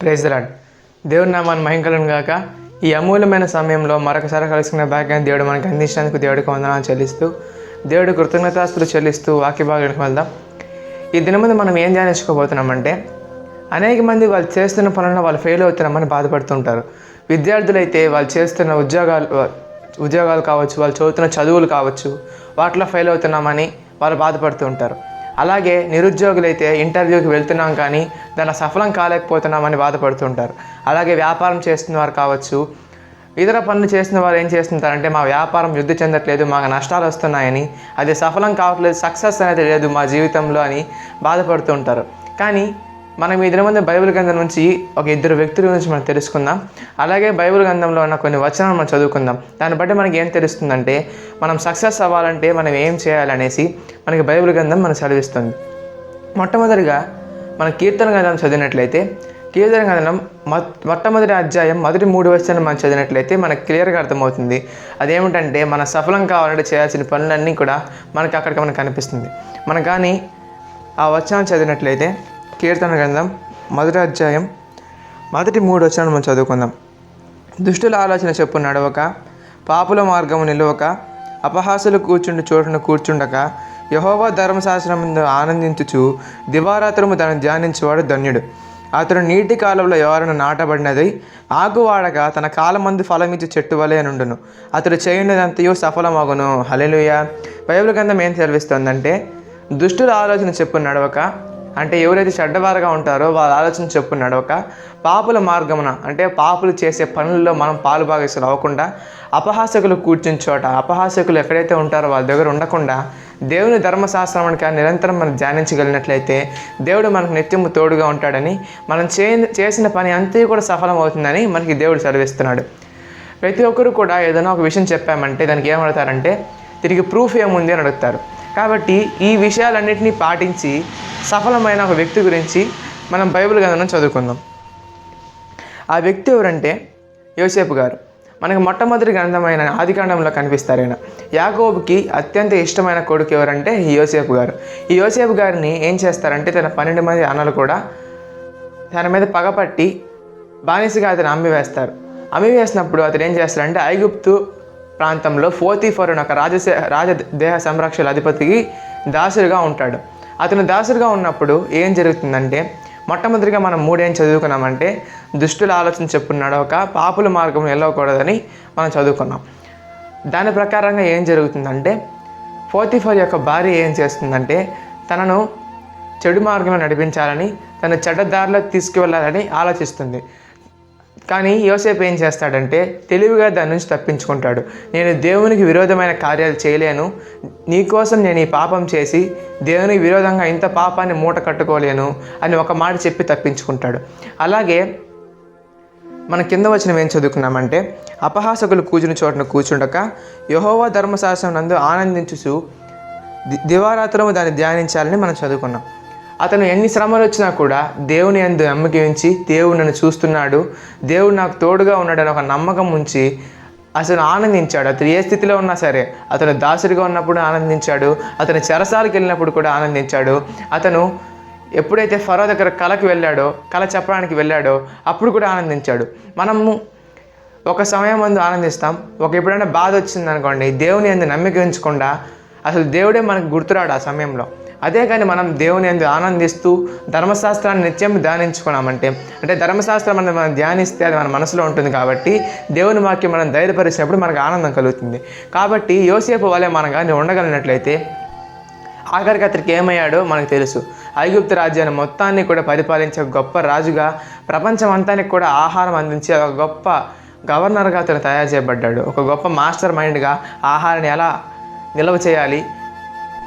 Praise lord దేవుడు నామాన్ని మహింకలను గాక. ఈ అమూల్యమైన సమయంలో మరొకసారి కలుసుకున్న భాగ్యాన్ని దేవుడు మనకు అందించినందుకు దేవుడికి వందనాలు చెల్లిస్తూ దేవుడు కృతజ్ఞతాస్తులు చెల్లిస్తూ వాక్య భాగానికి వెళ్దాం. ఈ దినమంది మనం ఏం ధ్యానించుకోబోతున్నామంటే అనేక మంది వాళ్ళు చేస్తున్న పనులను వాళ్ళు ఫెయిల్ అవుతున్నామని బాధపడుతుంటారు. విద్యార్థులైతే వాళ్ళు చేస్తున్న ఉద్యోగాలు ఉద్యోగాలు కావచ్చు వాళ్ళు చదువుతున్న చదువులు కావచ్చు వాటిలో ఫెయిల్ అవుతున్నామని వాళ్ళు బాధపడుతూ ఉంటారు అలాగే నిరుద్యోగులైతే ఇంటర్వ్యూకి వెళ్తున్నాం కానీ దానిలో సఫలం కాలేకపోతున్నామని బాధపడుతుంటారు. అలాగే వ్యాపారం చేస్తున్న వారు కావచ్చు ఇతర పనులు చేసిన వారు ఏం చేస్తుంటారంటే మా వ్యాపారం వృద్ధి చెందట్లేదు మాకు నష్టాలు వస్తున్నాయని అది సఫలం కావట్లేదు సక్సెస్ అనేది లేదు మా జీవితంలో అని బాధపడుతుంటారు. కానీ మనం ఈ దినమంది బైబిల్ గ్రంథం నుంచి ఒక ఇద్దరు వ్యక్తుల గురించి మనం తెలుసుకుందాం. అలాగే బైబిల్ గ్రంథంలో ఉన్న కొన్ని వచనాలు మనం చదువుకుందాం. దాన్ని బట్టి మనకి ఏం తెలుస్తుందంటే మనం సక్సెస్ అవ్వాలంటే మనం ఏం చేయాలనేసి మనకి బైబిల్ గ్రంథం మనకు చదివిస్తుంది మొట్టమొదటిగా మన కీర్తన గ్రంథం చదివినట్లయితే కీర్తన గ్రంథం మొట్టమొదటి అధ్యాయం మొదటి మూడు వచనాలు మనం చదివినట్లయితే మనకు క్లియర్గా అర్థమవుతుంది. అదేమిటంటే మన సఫలం కావాలంటే చేయాల్సిన పనులన్నీ కూడా మనకి అక్కడికి మనకు కనిపిస్తుంది. మనం కానీ ఆ వచనం చదివినట్లయితే కీర్తన గ్రంథం మొదటి అధ్యాయం మొదటి మూడు వచనాలు మనం చదువుకుందాం. దుష్టుల ఆలోచన చెప్పు నడవక పాపుల మార్గము నిలవక అపహాసులు కూర్చుండి చోటున కూర్చుండక యహోవా ధర్మశాస్త్రం ఆనందించుచు దివారాత్రము తను ధ్యానించేవాడు ధన్యుడు. అతడు నీటి కాలంలో ఎవరైనా నాటబడినది ఆకు తన కాలమందు ఫలమిచ్చి చెట్టు వలె నుండును. అతడు చేయున్నదంతయు సఫలమగును. హలెలుయ బైబిల్ గ్రంథం ఏం సెలవిస్తుందంటే దుష్టుల ఆలోచన చెప్పు నడవక అంటే ఎవరైతే చెడ్డవారుగా ఉంటారో వాళ్ళ ఆలోచన చెప్పు నడవక. పాపుల మార్గమున అంటే పాపులు చేసే పనుల్లో మనం పాలు అవ్వకుండా అపహాసకులు కూర్చుని చోట అపహాసకులు ఎక్కడైతే ఉంటారో వాళ్ళ దగ్గర ఉండకుండా దేవుని ధర్మశాస్త్రానికి నిరంతరం మనం ధ్యానించగలిగినట్లయితే దేవుడు మనకు నిత్యము తోడుగా ఉంటాడని మనం చే చేసిన పని అంతా కూడా సఫలం అవుతుందని మనకి దేవుడు చదివిస్తున్నాడు ప్రతి ఒక్కరు కూడా ఏదైనా ఒక విషయం చెప్పామంటే దానికి ఏమడతారంటే తిరిగి ప్రూఫ్ ఏముంది అని అడుగుతారు. కాబట్టి ఈ విషయాలన్నింటినీ పాటించి సఫలమైన ఒక వ్యక్తి గురించి మనం బైబిల్ గ్రంథం చదువుకుందాం. ఆ వ్యక్తి ఎవరంటే యోసేపు గారు. మనకు మొట్టమొదటి గ్రంథమైన ఆదికాండంలో కనిపిస్తారు ఆయన యాకోబుకి అత్యంత ఇష్టమైన కొడుకు ఎవరంటే ఈ యోసేపు గారు. ఈ యోసేపు గారిని ఏం చేస్తారంటే తన పన్నెండు మంది అన్నలు కూడా తన మీద పగపట్టి బానిసగా అతను అమ్మివేస్తారు. అమ్మివేసినప్పుడు అతను ఏం చేస్తాడంటే ఐగుప్తు ప్రాంతంలో ఫోర్తీఫర్ అని ఒక రాజసే రాజదేహ సంరక్షణ అధిపతికి దాసుడిగా ఉంటాడు. అతను దాసుడిగా ఉన్నప్పుడు ఏం జరుగుతుందంటే మొట్టమొదటిగా మనం మూడేం చదువుకున్నామంటే దుష్టుల ఆలోచన చెప్పున్నాడు. ఒక పాపుల మార్గం వెళ్ళకూడదని మనం చదువుకున్నాం. దాని ప్రకారంగా ఏం జరుగుతుందంటే ఫోర్తీఫర్ యొక్క భార్య ఏం చేస్తుందంటే తనను చెడు మార్గంలో నడిపించాలని తన చెడ్డదారిలో తీసుకువెళ్ళాలని ఆలోచిస్తుంది. కానీ యోసేపు ఏం చేస్తాడంటే తెలివిగా దాని నుంచి తప్పించుకుంటాడు. నేను దేవునికి విరోధమైన కార్యాలు చేయలేను. నీకోసం నేను ఈ పాపం చేసి దేవునికి విరోధంగా ఇంత పాపాన్ని మూట కట్టుకోలేను అని ఒక మాట చెప్పి తప్పించుకుంటాడు. అలాగే మన కింద వచ్చిన ఏం చదువుకున్నామంటే అపహాసకులు కూర్చుని చోటను కూర్చుండక యహోవా ధర్మశాస్త్రం నందు ఆనందించుచు ది- దివారాత్రము దాన్ని ధ్యానించాలని మనం చదువుకున్నాం. అతను ఎన్ని శ్రమలు వచ్చినా కూడా దేవుని అందు నమ్మకం ఉంచి దేవుడు నన్ను చూస్తున్నాడు. దేవుడు నాకు తోడుగా ఉన్నాడని ఒక నమ్మకం ఉంచి అసలు ఆనందించాడు. అతను ఏ స్థితిలో ఉన్నా సరే అతను దాసుడిగా ఉన్నప్పుడు ఆనందించాడు. అతను చెరసాలకు వెళ్ళినప్పుడు కూడా ఆనందించాడు. అతను ఎప్పుడైతే ఫరో దగ్గర కళకి వెళ్ళాడో కళ చెప్పడానికి వెళ్ళాడో అప్పుడు కూడా ఆనందించాడు. మనము ఒక సమయం ముందు ఆనందిస్తాం. ఒక ఎప్పుడైనా బాధ వచ్చింది అనుకోండి దేవుని అందు నమ్మిక ఉంచకుండా అసలు దేవుడే మనకు గుర్తురాడు ఆ సమయంలో. అదే కానీ మనం దేవుని ఎందు ఆనందిస్తూ ధర్మశాస్త్రాన్ని నిత్యం ధ్యానించుకున్నామంటే అంటే ధర్మశాస్త్రం అనేది మనం ధ్యానిస్తే అది మన మనసులో ఉంటుంది కాబట్టి దేవుని వాక్యం మనం ధైర్యపరిచినప్పుడు మనకు ఆనందం కలుగుతుంది. కాబట్టి యోసేపు వలె మనం కానీ ఉండగలిగినట్లయితే ఆఖరికి అతనికి ఏమయ్యాడో మనకు తెలుసు. ఐగుప్తు రాజ్యాన్ని మొత్తాన్ని కూడా పరిపాలించే ఒక గొప్ప రాజుగా ప్రపంచం అంతానికి కూడా ఆహారం అందించే ఒక గొప్ప గవర్నర్గా అతను తయారు చేయబడ్డాడు. ఒక గొప్ప మాస్టర్ మైండ్గా ఆహారాన్ని ఎలా నిల్వ చేయాలి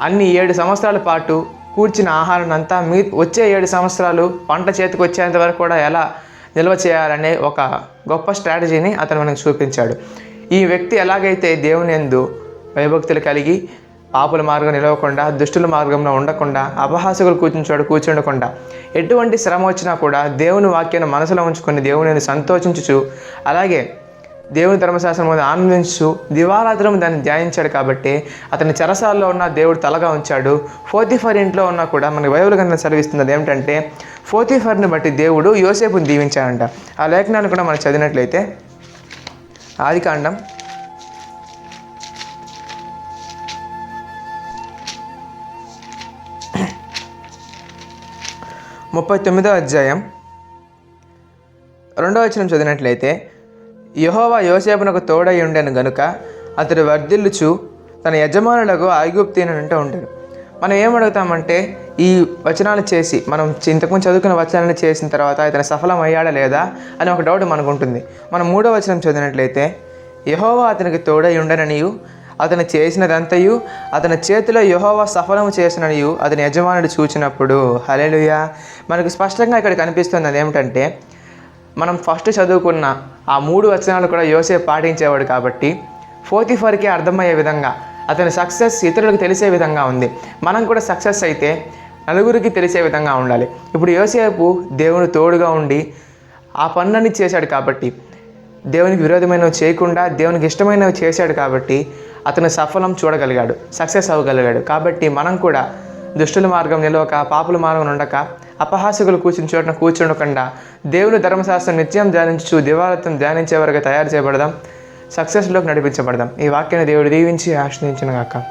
అన్ని ఏడు సంవత్సరాల పాటు కూర్చిన ఆహారాన్ని అంతా మీ వచ్చే ఏడు సంవత్సరాలు పంట చేతికి వచ్చేంత వరకు కూడా ఎలా నిల్వ చేయాలనే ఒక గొప్ప స్ట్రాటజీని అతను మనకు చూపించాడు. ఈ వ్యక్తి ఎలాగైతే దేవుని ఎందు భయభక్తులు కలిగి పాపుల మార్గం నిలవకుండా దుష్టుల మార్గంలో ఉండకుండా అపహాసకులు కూర్చుని కూర్చుండకుండా ఎటువంటి శ్రమ వచ్చినా కూడా దేవుని వాక్యాన్ని మనసులో ఉంచుకొని దేవుని సంతోషించుచు అలాగే దేవుని ధర్మశాస్త్రం మీద ఆనందించు. దివారాత్రం దాన్ని ధ్యానించాడు కాబట్టి అతని చెరసాల్లో ఉన్న దేవుడు తలగా ఉంచాడు. ఫోర్తిఫర్ ఇంట్లో ఉన్నా కూడా మనకి బైబిల్ కన్నా సెలవిస్తున్నది ఏమిటంటే ఫోర్తిఫర్ని బట్టి దేవుడు యోసేపుని దీవించాడంట. ఆ లేఖనాన్ని కూడా మనం చదివినట్లయితే ఆదికాండం ముప్పై తొమ్మిదో అధ్యాయం. రెండవ వచనం చదివినట్లయితే యహోవా యోసేపునకు తోడై ఉండెను గనుక అతడు వర్ధిల్లుచు తన యజమానులకు ఐగుప్తీనంటూ ఉంటాడు మనం ఏమడుగుతామంటే ఈ వచనాలు చేసి మనం చి- ఇంతకుముందు చదువుకున్న వచనాలను చేసిన తర్వాత ఇతను సఫలం అయ్యాడా లేదా అని ఒక డౌట్ మనకు ఉంటుంది మనం మూడో వచనం చదివినట్లయితే యహోవా అతనికి తోడై ఉండననియు అతను చేసినదంతయు అతని చేతిలో యహోవా సఫలము చేసిననియు అతని యజమానుడు చూచినప్పుడు హలేలుయా మనకు స్పష్టంగా ఇక్కడ కనిపిస్తుంది అదేమిటంటే మనం ఫస్ట్ చదువుకున్న ఆ మూడు వచనాలు కూడా యోసేపు పాటించేవాడు కాబట్టి ఫోర్టీ ఫోర్కి అర్థమయ్యే విధంగా అతని సక్సెస్ ఇతరులకు తెలిసే విధంగా ఉంది. మనం కూడా సక్సెస్ అయితే నలుగురికి తెలిసే విధంగా ఉండాలి. ఇప్పుడు యోసేపు దేవుని తోడుగా ఉండి ఆ పనులన్నీ చేశాడు కాబట్టి దేవునికి విరోధమైనవి చేయకుండా దేవునికి ఇష్టమైనవి చేశాడు కాబట్టి అతను సఫలం చూడగలిగాడు సక్సెస్ అవ్వగలిగాడు. కాబట్టి మనం కూడా దుష్టుల మార్గం నిలవక పాపుల మార్గం ఉండక అపహాసకులు కూర్చుని చోటన కూర్చుండకుండా దేవుని ధర్మశాస్త్రం నిత్యం ధ్యానించు దివాలత్వం ధ్యానించే వరకు తయారు చేయబడదాం. సక్సెస్లోకి నడిపించబడదాం. ఈ వాక్యాన్ని దేవుడు దీవించి ఆశ్రయించిన గాక.